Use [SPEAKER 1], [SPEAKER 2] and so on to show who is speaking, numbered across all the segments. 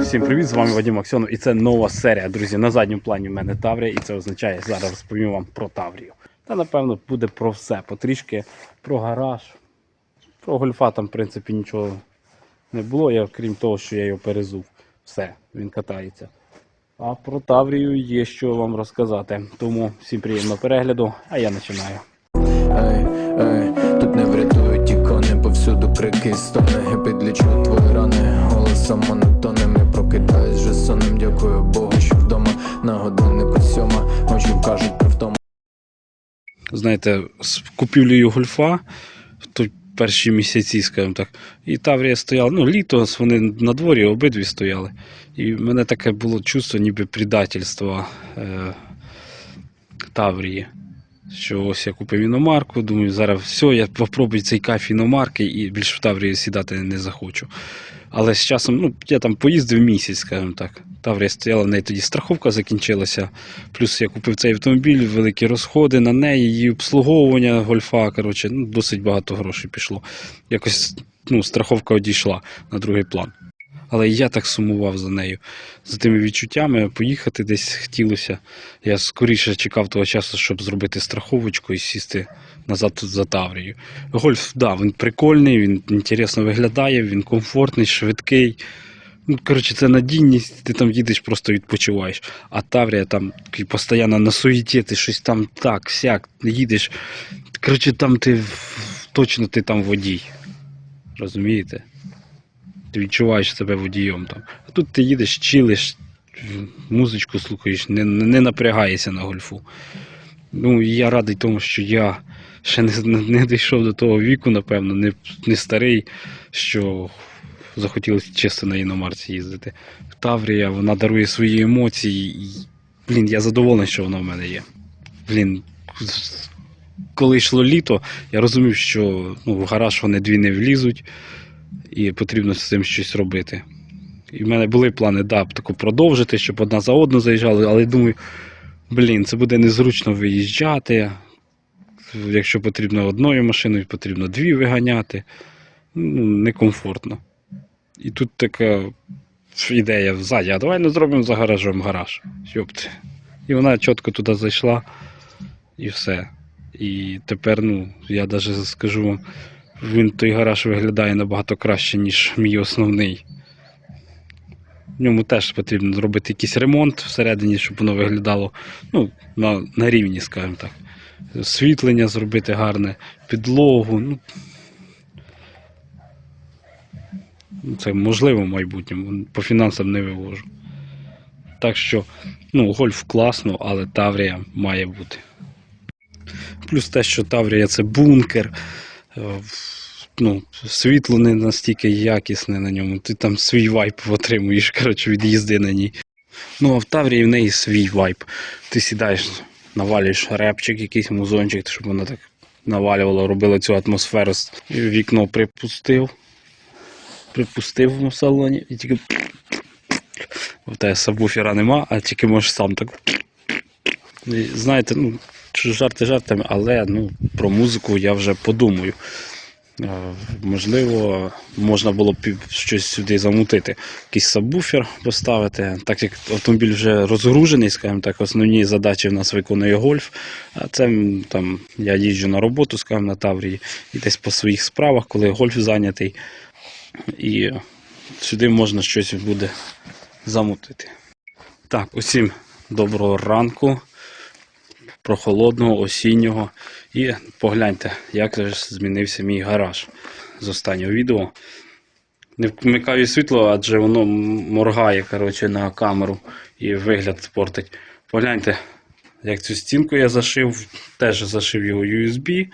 [SPEAKER 1] Всім привіт, з вами Вадим Аксьонов і це нова серія. Друзі, на задньому плані в мене Таврія, і це означає, що зараз розповім вам про Таврію. Та напевно буде про все. Потрішки про гараж, про гольфа там, в принципі, нічого не було. Я крім того, що я його перезув. Все, він катається. А про Таврію є що вам розказати. Тому всім приємного перегляду, а я починаю.
[SPEAKER 2] Ей, ей, тут не врятують ікони, повсюду крики, стони Підлічу твої рани, голосом монотонним. Я прокидаюсь вже сонним, дякую Богу, що вдома. На годиннику сьома, очі кажуть про втому.
[SPEAKER 1] Знаєте, з купівлею гольфа в той перші місяці, скажімо так, і Таврія стояла. Ну, літо вони на дворі обидві стояли. І в мене таке було чувство, ніби предательства е, Таврії. Що ось я купив іномарку, думаю, зараз все, я попробую цей кайф іномарки і більше в Таврії сідати не захочу. Але з часом, ну, я там поїздив місяць, скажімо так. Таврія стояла, в неї тоді страховка закінчилася. Плюс я купив цей автомобіль, великі розходи на неї, її обслуговування гольфа. Коротше, ну, досить багато грошей пішло. Якось ну, страховка одійшла на другий план. Але я так сумував за нею, за тими відчуттями. Поїхати десь хотілося. Я скоріше чекав того часу, щоб зробити страховочку і сісти назад за Таврією. Гольф, да, він прикольний, він інтересно виглядає, він комфортний, швидкий. Ну, коротше, це надійність, ти там їдеш, просто відпочиваєш. А Таврія там постійно на суєті, ти щось там так, сяк, їдеш. Коротше, там ти точно ти там водій. Розумієте? Ти відчуваєш себе водієм там. А тут ти їдеш, чилиш, музичку слухаєш, не, не напрягаєшся на гольфу. Ну, я радий тому, що я ще не, не дійшов до того віку, напевно, не, не старий, що захотілося чисто на іномарці їздити. Таврія, вона дарує свої емоції. І, блін, я задоволений, що вона в мене є. Блін, коли йшло літо, я розумів, що ну, в гараж вони дві не влізуть, і потрібно з цим щось робити. І в мене були плани, да, таку продовжити, щоб одна за одну заїжджали, але думаю, блін, це буде незручно виїжджати. Якщо потрібно одною машиною, потрібно дві виганяти. Ну, некомфортно. І тут така ідея ззаді, а давай не зробимо за гаражом гараж. Йопти. І вона чітко туди зайшла, і все. І тепер, ну, я навіть скажу вам, він той гараж виглядає набагато краще, ніж мій основний. В ньому теж потрібно зробити якийсь ремонт всередині, щоб воно виглядало ну, на, на рівні, скажімо так. Освітлення зробити гарне, підлогу. Ну, Ну, Це можливо в майбутньому, по фінансам не вивожу. Так що, ну, гольф класно, але Таврія має бути. Плюс те, що Таврія це бункер, е, ну, світло не настільки якісне на ньому, ти там свій вайп отримуєш, коротше, від їзди на ній. Ну, а в Таврії в неї свій вайп. Ти сідаєш, навалюєш репчик, якийсь музончик, щоб воно так навалювало, робило цю атмосферу. Вікно припустив припустив в салоні і тільки. В тебе сабвуфера нема, а тільки можеш сам так. І, знаєте, ну, жарти жартами, але ну, про музику я вже подумаю. Е, Можливо, можна було б щось сюди замутити. Якийсь сабвуфер поставити. Так як автомобіль вже розгружений, скажімо так, основні задачі в нас виконує гольф. А це там я їжджу на роботу, скажімо, на Таврії, і десь по своїх справах, коли гольф зайнятий. І сюди можна щось буде замутити. Так, усім доброго ранку, прохолодного, осіннього. І погляньте, як же змінився мій гараж з останнього відео. Не вмикаю світло, адже воно моргає коротше, на камеру і вигляд портить. Погляньте, як цю стінку я зашив, теж зашив його USB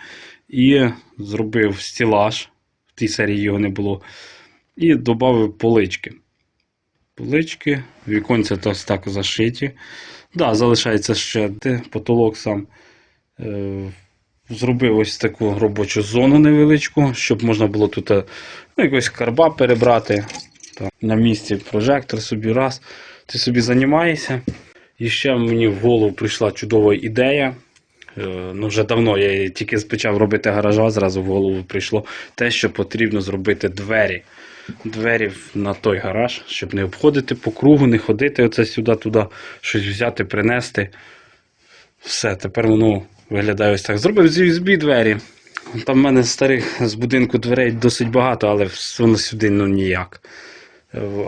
[SPEAKER 1] і зробив стілаж. В тій серії його не було. І додав полички. Полички, віконця так зашиті. Да, залишається ще потолок сам. Е, зробив ось таку робочу зону невеличку, щоб можна було тут е, ну, якось карба перебрати. Там, на місці прожектор собі раз. Ти собі займаєшся. І ще мені в голову прийшла чудова ідея. Е, Ну, вже давно я тільки почав робити гаража, зразу в голову прийшло те, що потрібно зробити двері двері на той гараж, щоб не обходити по кругу, не ходити оце сюди-туди, щось взяти, принести. Все, тепер воно виглядає ось так. Зробив з USB двері. Там в мене старих з будинку дверей досить багато, але воно сюди ну ніяк.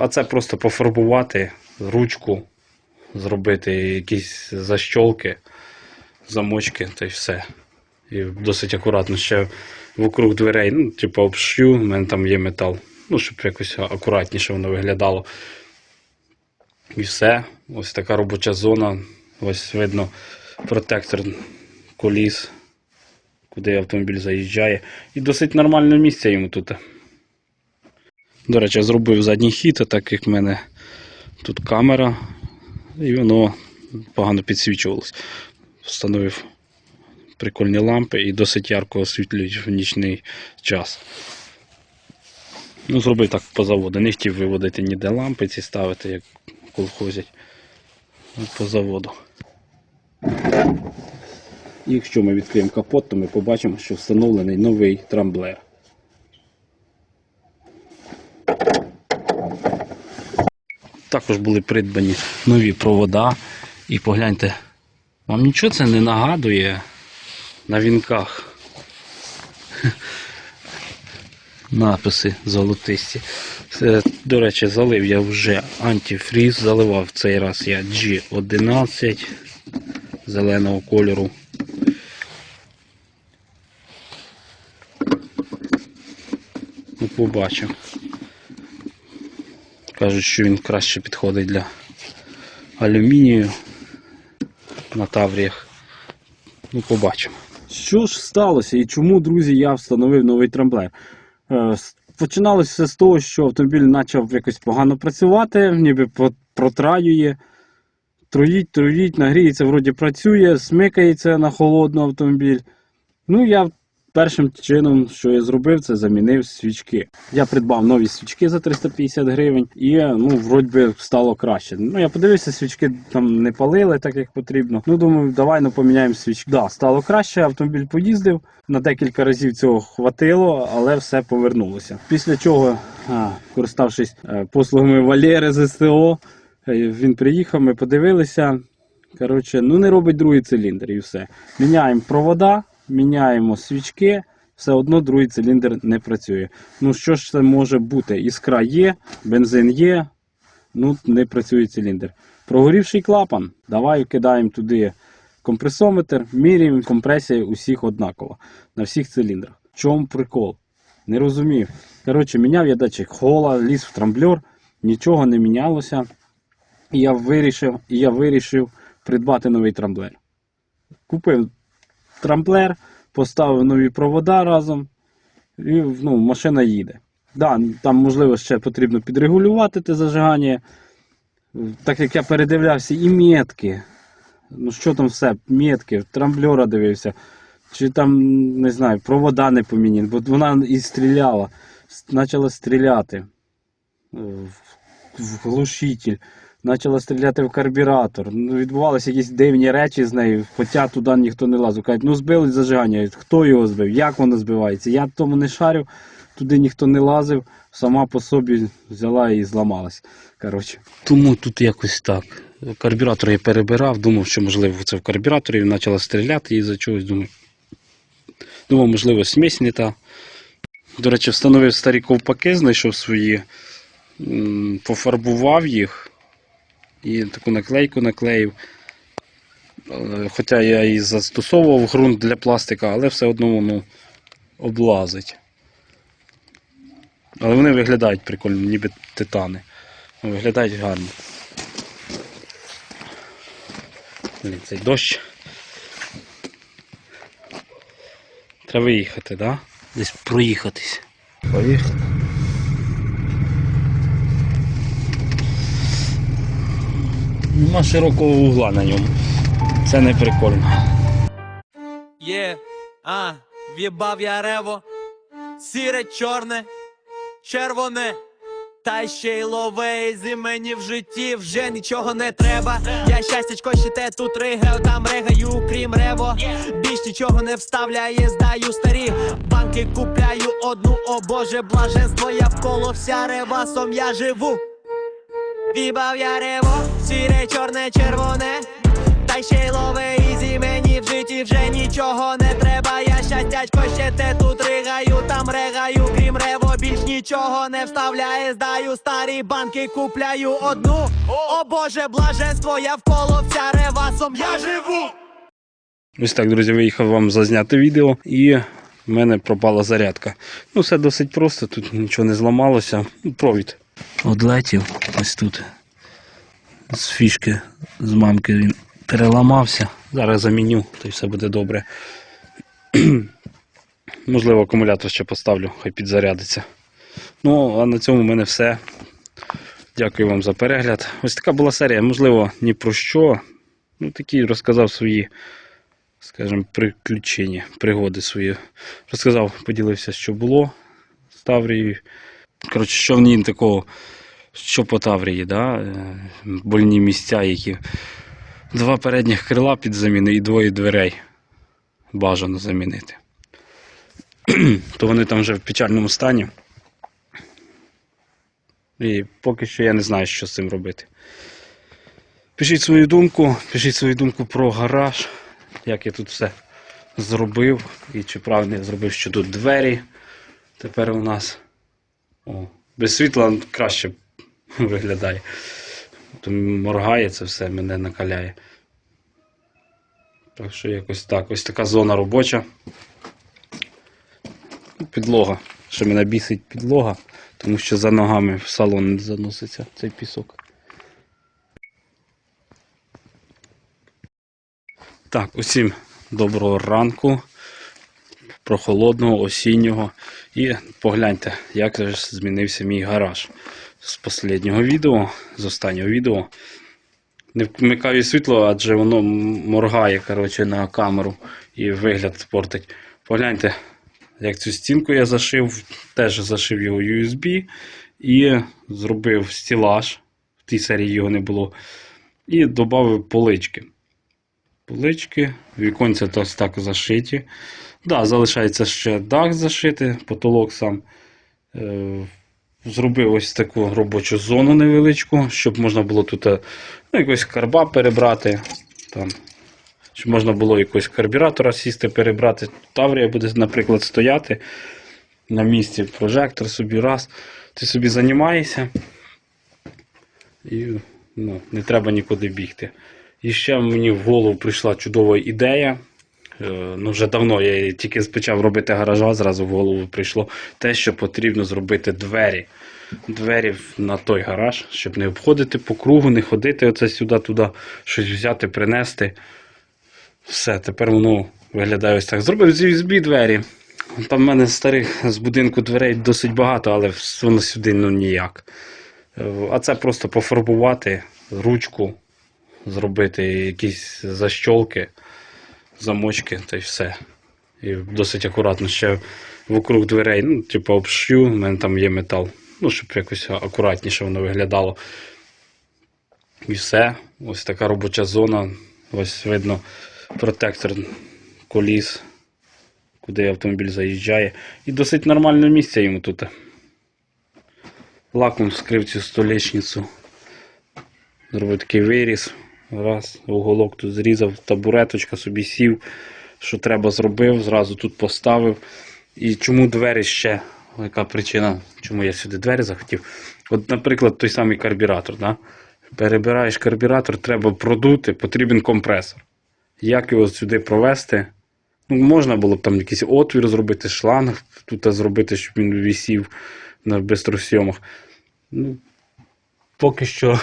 [SPEAKER 1] А це просто пофарбувати ручку, зробити якісь защолки, замочки та й все. І досить акуратно ще вокруг дверей, ну, типу, обшью, у мене там є метал. Ну, щоб якось акуратніше воно виглядало. І все. Ось така робоча зона. Ось видно протектор коліс, куди автомобіль заїжджає. І досить нормальне місце йому тут. До речі, зробив задній хід, так як в мене тут камера, і воно погано підсвічувалось. Встановив прикольні лампи і досить ярко освітлюють в нічний час. Ну, зробив так по заводу. Не хотів виводити ніде лампи ці ставити, як колхозять. Ну, По заводу. Якщо ми відкриємо капот, то ми побачимо, що встановлений новий трамблер. Також були придбані нові провода. І погляньте, вам нічого це не нагадує на вінках. Написи золотисті. Це, до речі, залив я вже антифріз, заливав цей раз я G11 зеленого кольору. Ну, побачив. Кажуть, що він краще підходить для алюмінію на тавріях. Ну, побачимо. Що ж сталося і чому, друзі, я встановив новий трамблер? Е, Починалося все з того, що автомобіль почав якось погано працювати, ніби протраює. Троїть, троїть, нагріється, вроді працює, смикається на холодну автомобіль. Ну, я першим чином, що я зробив, це замінив свічки. Я придбав нові свічки за 350 гривень і ну, вроді би стало краще. Ну, я подивився, свічки там не палили так, як потрібно. Ну, думаю, давай ну, поміняємо свічки. Да, стало краще, автомобіль поїздив. На декілька разів цього хватило, але все повернулося. Після чого, користавшись е, послугами Валєри з СТО, е, він приїхав, ми подивилися. Коротше, ну не робить другий циліндр і все. Міняємо провода, міняємо свічки, все одно другий циліндр не працює. Ну що ж це може бути? Іскра є, бензин є, ну не працює циліндр. Прогорівший клапан. Давай кидаємо туди компресометр, міряємо, компресія усіх однакова на всіх циліндрах. В чому прикол? Не розумів. Коротше, міняв я датчик хола, ліз в трамблер, нічого не мінялося. І я вирішив, і я вирішив придбати новий трамблер. Купив трамблер, поставив нові провода разом, і ну, машина їде. Да, там, можливо, ще потрібно підрегулювати те зажигання. Так як я передивлявся і метки. Ну що там все, метки, трамблера дивився. Чи там, не знаю, провода не поміняні, бо вона і стріляла, почала стріляти в глушитель, почала стріляти в карбюратор. Ну, відбувалися якісь дивні речі з нею, хоча туди ніхто не лазив. Кажуть, ну збили зажигання, хто його збив, як воно збивається. Я тому не шарю, туди ніхто не лазив, сама по собі взяла і зламалась. Коротше. Тому тут якось так. Карбюратор я перебирав, думав, що можливо це в карбюраторі почала стріляти і за чогось думаю. Думав, можливо, смесь не та. До речі, встановив старі ковпаки, знайшов свої, пофарбував їх і таку наклейку наклеїв. Е, Хоча я і застосовував ґрунт для пластика, але все одно воно облазить. Але вони виглядають прикольно, ніби титани. Виглядають гарно. Блін, цей дощ. Треба виїхати, да? Десь проїхатись. Поїхати. Нема широкого угла на ньому. Це не прикольно.
[SPEAKER 3] Є, а, в'єбав я рево, сіре, чорне, червоне, Та ще й ловейзи мені в житті вже нічого не треба. Я щастячко ще тут ригаю, там ригаю, крім рево. Більш нічого не вставляє, здаю старі банки, купляю одну, о боже, блаженство, я вколо вся ревасом я живу. Вібав я рево, сіре, чорне, червоне. Та ще й ловейзі мені в житті вже нічого не треба. Я щастячко ще те тут ригаю, там регаю, крім рево, більш нічого не вставляє, здаю старі банки, купляю одну. О боже, блаженство, я вколо вся ревасом я живу.
[SPEAKER 1] Ось так, друзі, виїхав вам зазняти відео і в мене пропала зарядка. Ну, все досить просто, тут нічого не зламалося. Провід. Одлетів ось тут. З фішки з мамки він переламався. Зараз заміню, то й все буде добре. Можливо, акумулятор ще поставлю, хай підзарядиться. Ну, а на цьому в мене все. Дякую вам за перегляд. Ось така була серія. Можливо, ні про що. Ну, такі розказав свої скажімо, приключення, пригоди свої. Розказав, поділився, що було з Таврією. Коротше, що в ній такого, що по Таврії, да? е, больні місця, які. Два передніх крила під заміну і двоє дверей бажано замінити. То вони там вже в печальному стані. І поки що я не знаю, що з цим робити. Пишіть свою думку, пишіть свою думку про гараж, як я тут все зробив і чи правильно я зробив, що тут двері. Тепер у нас о, без світла краще виглядає. То моргає це все, мене накаляє. Так що якось так. Ось така зона робоча. Ну, Підлога. Що мене бісить підлога, тому що за ногами в салон не заноситься цей пісок. Так, усім доброго ранку, прохолодного, осіннього. І погляньте, як же змінився мій гараж з останнього відео, з останнього відео. Не вмикаю світло, адже воно моргає коротше, на камеру і вигляд портить. Погляньте, як цю стінку я зашив, теж зашив його USB і зробив стілаж. В тій серії його не було. І додав полички полички, віконця то так зашиті. Да, залишається ще дах зашити, потолок сам. Зробив ось таку робочу зону невеличку, щоб можна було тут е, ну, якось карба перебрати. Там, щоб можна було якогось карбюратора сісти, перебрати. Таврія буде, наприклад, стояти на місці, прожектор собі раз. Ти собі займаєшся і ну, не треба нікуди бігти. І ще мені в голову прийшла чудова ідея. Е, Ну, вже давно я тільки почав робити гаража, зразу в голову прийшло те, що потрібно зробити двері. Двері на той гараж, щоб не обходити по кругу, не ходити оце сюди-туди, щось взяти, принести. Все, тепер воно виглядає ось так. Зробив з USB двері. Там в мене старих з будинку дверей досить багато, але воно сюди ну, ніяк. Е, А це просто пофарбувати ручку, зробити якісь защолки, замочки та й все. І досить акуратно ще вокруг дверей, ну, типу, обшью, у мене там є метал. Ну, щоб якось акуратніше воно виглядало. І все. Ось така робоча зона. Ось видно протектор коліс, куди автомобіль заїжджає. І досить нормальне місце йому тут. Лаком скрив цю столешницю. Зробив такий виріз. Раз, уголок тут зрізав, табуреточка собі сів, що треба зробив, зразу тут поставив. І чому двері ще? Яка причина, чому я сюди двері захотів? От, наприклад, той самий карбюратор. Да? Перебираєш карбюратор, треба продути, потрібен компресор. Як його сюди провести? Ну, можна було б там якийсь отвір зробити, шланг тут зробити, щоб він висів на бистросйомах. Ну, поки що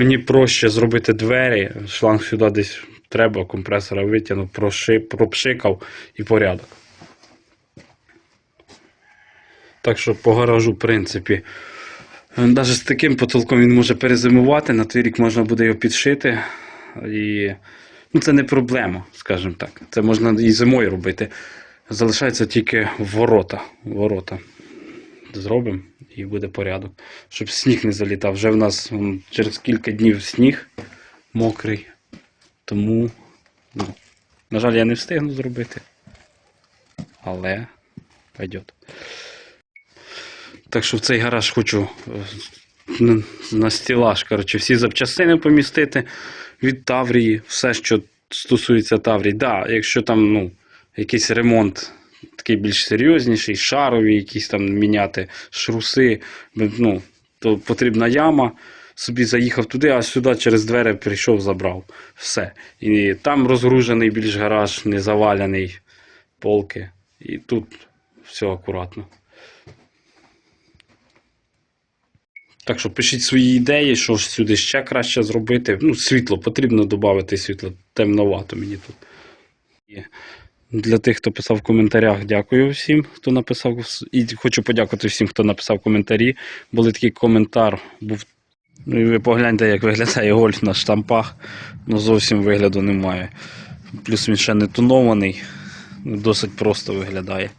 [SPEAKER 1] мені проще зробити двері, шланг сюди десь треба, компресора витягнув, пропшикав і порядок. Так що по гаражу, в принципі, навіть з таким потолком він може перезимувати, на той рік можна буде його підшити. І ну, це не проблема, скажімо так. Це можна і зимою робити. Залишається тільки ворота. ворота. Зробимо і буде порядок. Щоб сніг не залітав. Вже в нас м, через кілька днів сніг мокрий. Тому, ну, на жаль, я не встигну зробити. Але пойдет. Так що в цей гараж хочу е, на- на стілаж, коротше, всі запчастини помістити від Таврії, все, що стосується Таврії. Да, якщо там ну, якийсь ремонт такий більш серйозніший, шарові, якісь там міняти шруси, ну, то потрібна яма. Собі заїхав туди, а сюди через двері прийшов, забрав. Все. І там розгружений більш гараж, не заваляний, полки. І тут все акуратно. Так що пишіть свої ідеї, що ж сюди ще краще зробити. Ну, світло, потрібно додати світло. Темновато мені тут. Для тих, хто писав в коментарях, дякую всім, хто написав. І хочу подякувати всім, хто написав коментарі. Були такий коментар. Був... Ну і ви погляньте, як виглядає гольф на штампах. Ну зовсім вигляду немає. Плюс він ще не тонований. Досить просто виглядає.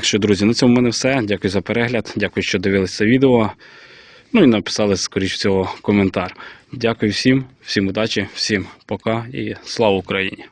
[SPEAKER 1] Так що, друзі, на цьому в мене все. Дякую за перегляд. Дякую, що дивилися відео. Ну і написали, скоріш всього, коментар. Дякую всім, всім удачі, всім пока і слава Україні!